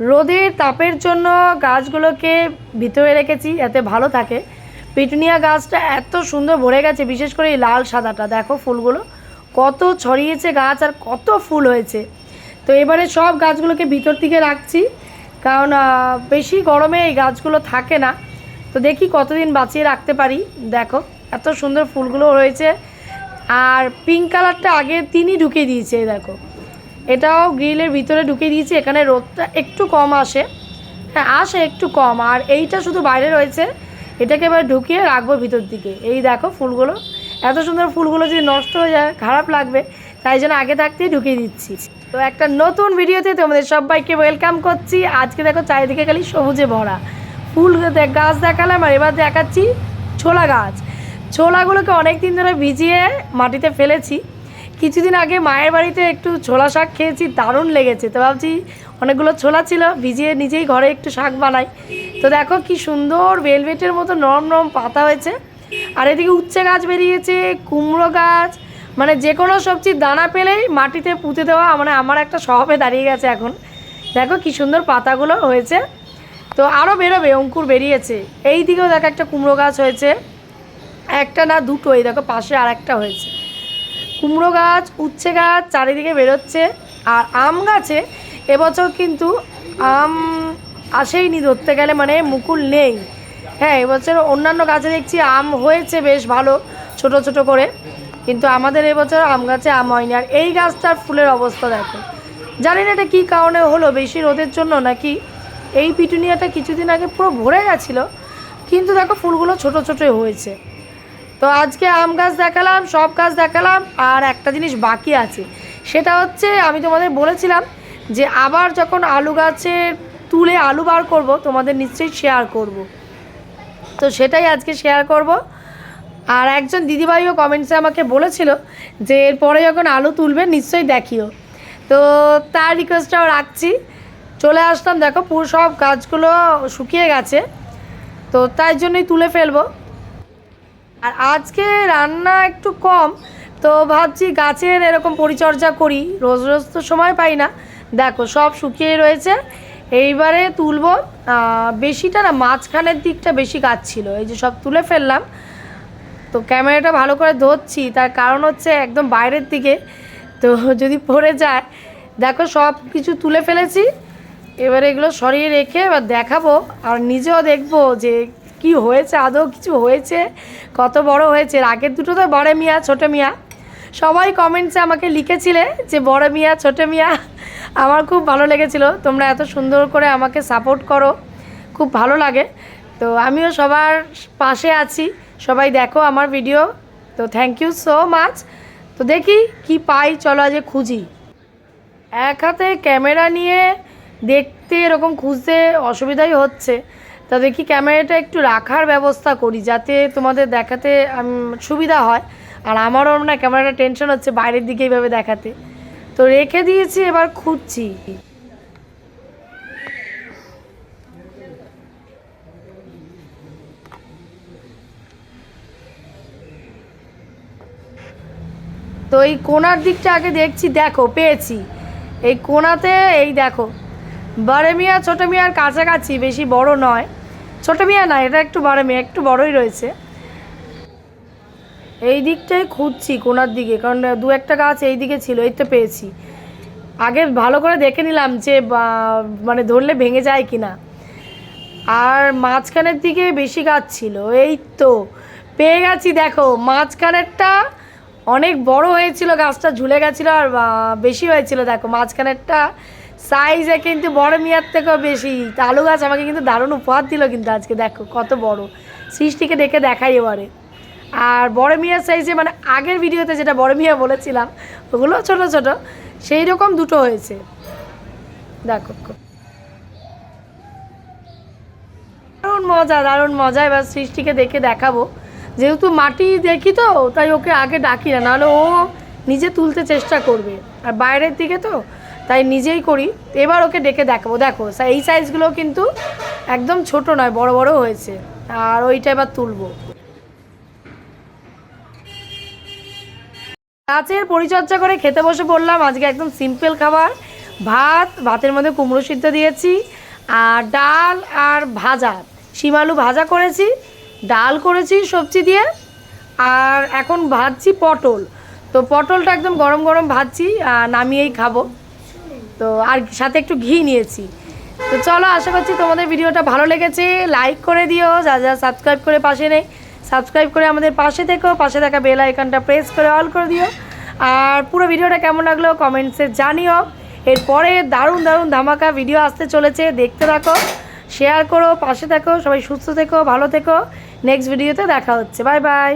রোদের তাপের জন্য গাছগুলোকে ভিতরে রেখেছি, এতে ভালো থাকে। পিটুনিয়া গাছটা এত সুন্দর ভরে গেছে, বিশেষ করে এই লাল সাদাটা। দেখো ফুলগুলো, কত ছড়িয়েছে গাছ আর কত ফুল হয়েছে। তো এবারে সব গাছগুলোকে ভিতর দিকে রাখছি, কারণ বেশি গরমে এই গাছগুলো থাকে না। তো দেখি কতদিন বাঁচিয়ে রাখতে পারি। দেখো, এত সুন্দর ফুলগুলো রয়েছে। আর পিঙ্ক কালারটা আগে তিনি ঢুকিয়ে দিয়েছে, দেখো। এটাও গ্রিলের ভিতরে ঢুকিয়ে দিয়েছি, এখানে রোদটা একটু কম আসে। হ্যাঁ আসে একটু কম, আর এইটা শুধু বাইরে রয়েছে। এটাকে এবার ঢুকিয়ে রাখব ভিতর দিকে। এই দেখো ফুলগুলো, এত সুন্দর ফুলগুলো যদি নষ্ট হয়ে যায়, খারাপ লাগবে, তাই জন্য আগে থাকতেই ঢুকিয়ে দিচ্ছি। তো একটা নতুন ভিডিওতে তোমাদের সবাইকে ওয়েলকাম করছি। আজকে দেখো চারিদিকে খালি সবুজে ভরা। ফুল গাছ দেখালাম, আর এবার দেখাচ্ছি ছোলা গাছ। ছোলাগুলোকে অনেক দিন ধরে ভিজিয়ে মাটিতে ফেলেছি। কিছুদিন আগে মায়ের বাড়িতে একটু ছোলা শাক খেয়েছি, দারুণ লেগেছে। তো ভাবছি অনেকগুলো ছোলা ছিল, ভিজিয়ে নিজেই ঘরে একটু শাক বানাই। তো দেখো কি সুন্দর ভেলভেটের মতো নরম নরম পাতা হয়েছে। আর এদিকে উচ্ছে গাছ বেরিয়েছে, কুমড়ো গাছ মানে যে কোনো সবজির দানা পেলেই মাটিতে পুঁতে দেওয়া মানে আমার একটা স্বভাবে দাঁড়িয়ে গেছে এখন। দেখো কি সুন্দর পাতাগুলো হয়েছে। তো আরও বেরোবে, অঙ্কুর বেরিয়েছে। এই দিকেও দেখো একটা কুমড়ো গাছ হয়েছে। একটা না দুটো এই দেখো পাশে আর একটা হয়েছে। কুমড়ো গাছ, উচ্ছে গাছ চারিদিকে বেরোচ্ছে। আর আম গাছে এবছর কিন্তু আম আসেইনি ধরতে গেলে মানে মুকুল নেই। হ্যাঁ এবছর অন্যান্য গাছে দেখছি আম হয়েছে বেশ ভালো, ছোট ছোট করে। কিন্তু আমাদের এবছর আম গাছে আম হয়নি। আর এই গাছটার ফুলের অবস্থা দেখো। জানি না এটা কী কারণে হলো, বেশি রোদের জন্য নাকি? এই পিটুনিয়াটা কিছুদিন আগে পুরো ভরে গেছিল। কিন্তু দেখো ফুলগুলো ছোট ছোটোই হয়েছে। তো আজকে আম গাছ দেখালাম, সব গাছ দেখালাম, আর একটা জিনিস বাকি আছে। সেটা হচ্ছে, আমি তোমাদের বলেছিলাম যে আবার যখন আলু গাছের তুলে আলু বার করব, তোমাদের নিশ্চয়ই শেয়ার করব। তো সেটাই আজকে শেয়ার করব। আর একজন দিদিভাইও কমেন্টসে আমাকে বলেছিল যে এরপরে যখন আলু তুলবে, নিশ্চয়ই দেখিও। তো তার রিকোয়েস্টটাও রাখছি। চলে আসলাম, দেখো পুরো সব গাছগুলো শুকিয়ে গেছে। তো তাই জন্যই তুলে ফেলব। আর আজকে রান্না একটু কম, তো ভাবছি গাছের এরকম পরিচর্যা করি, রোজ রোজ তো সময় পাই না। দেখো, সব শুকিয়ে রয়েছে, এইবারে তুলবো বেশিটা না, মাঝখানের দিকটা বেশি গাছ ছিল, এই যে সব তুলে ফেললাম। তো ক্যামেরাটা ভালো করে ধরছি, তার কারণ হচ্ছে একদম বাইরের দিকে, তো যদি পড়ে যায়, দেখো সব কিছু তুলে ফেলেছি, এবার এগুলো সরিয়ে রেখে এবার দেখাবো, আর নিজেও দেখব যে কি হয়েছে আদৌ, কিছু হয়েছে? কত বড় হয়েছে? আগের দুটো তো বড় মিয়া, ছোট মিয়া। সবাই কমেন্টসে আমাকে লিখেছিলে যে, বড় মিয়া, ছোট মিয়া। আমার খুব ভালো লেগেছিল। তোমরা এত সুন্দর করে আমাকে সাপোর্ট করো। খুব ভালো লাগে। তো আমিও সবার পাশে আছি। সবাই দেখো আমার ভিডিও তো থ্যাংক ইউ সো মাচ তো দেখি কি পাই, চলো আজ খুঁজি। এক হাতে ক্যামেরা নিয়ে দেখতে এরকম খুঁজতে অসুবিধাই হচ্ছে। তা দেখি ক্যামেরাটা একটু রাখার ব্যবস্থা করি যাতে তোমাদের দেখাতে সুবিধা হয়। আর আমারও না ক্যামেরাটা টেনশন হচ্ছে বাইরের দিকে এইভাবে দেখাতে। তো রেখে দিয়েছি, এবার খুঁজছি। তো এই কোনার দিকটা আগে দেখছি, দেখো, পেয়েছি। এই কোনাতে, এই দেখো বড় মিয়া ছোটো মিয়ার কাছাকাছি, বেশি বড় নয়। ছোটো মিয়া না, এটা একটু বড় মিয়া, একটু বড়ই রয়েছে। এই দিকটাই খুঁজছি কোনার দিকে, কারণ দু একটা গাছ এই দিকে ছিল, এই তো পেয়েছি। আগে ভালো করে দেখে নিলাম যে মানে ধরলে ভেঙে যায় কি না আর মাঝখানের দিকে বেশি গাছ ছিল, এই তো। পেয়ে গেছি, দেখো, মাঝখানেরটা অনেক বড় হয়েছিল, গাছটা ঝুলে গেছিল আর বেশি হয়েছিল, দেখো, মাঝখানেরটা সাইজে কিন্তু বড় মিয়ার থেকেও বেশি। তা আলু গাছ আমাকে কিন্তু দারুণ উপহার দিল কিন্তু আজকে, দেখো, কত বড়। সৃষ্টিকে ডেকে দেখাই এবারে। আর বড় মিয়ার সাইজে মানে আগের ভিডিওতে যেটা বড় মিয়া বলেছিলাম, ওগুলো ছোট ছোট সেই রকম দুটো হয়েছে। দেখো দারুণ মজা দারুণ মজা। এবার সৃষ্টিকে দেখে দেখাবো। যেহেতু মাটি দেখি তো, তাই ওকে আগে ডাকি না, নাহলে ও নিজে তুলতে চেষ্টা করবে। আর বাইরের দিকে তো তাই নিজেই করি। এবার ওকে ডেকে দেখাবো। দেখো এই সাইজগুলো কিন্তু একদম ছোট নয়, বড় বড় হয়েছে। আর ওইটা এবার তুলবো। গাছের পরিচর্যা করে খেতে বসে পড়লাম। আজকে একদম সিম্পল খাবার। ভাত, ভাতের মধ্যে কুমড়ো সিদ্ধ দিয়েছি। আর ডাল আর ভাজা। শিমালু ভাজা করেছি, ডাল করেছি সবজি দিয়ে। আর এখন ভাজছি পটল। তো পটলটা একদম গরম গরম ভাজছি আর নামিয়েই খাব। তো আর সাথে একটু ঘি নিয়েছি। তো চলো, আশা করছি তোমাদের ভিডিওটা ভালো লেগেছে। লাইক করে দিও, যা যা সাবস্ক্রাইব করে পাশে নেই। সাবস্ক্রাইব করে আমাদের পাশে থেকো, পাশে থাকা বেল আইকনটা প্রেস করে অল করে দিও। আর পুরো ভিডিওটা কেমন লাগল কমেন্টসে জানিও। এরপরে দারুণ দারুণ ধামাকা ভিডিও আসতে চলেছে, দেখতে থাকো শেয়ার করো, পাশে থাকো, সবাই সুস্থ থেকো, ভালো থেকো। নেক্সট ভিডিওতে দেখা হচ্ছে। Bye bye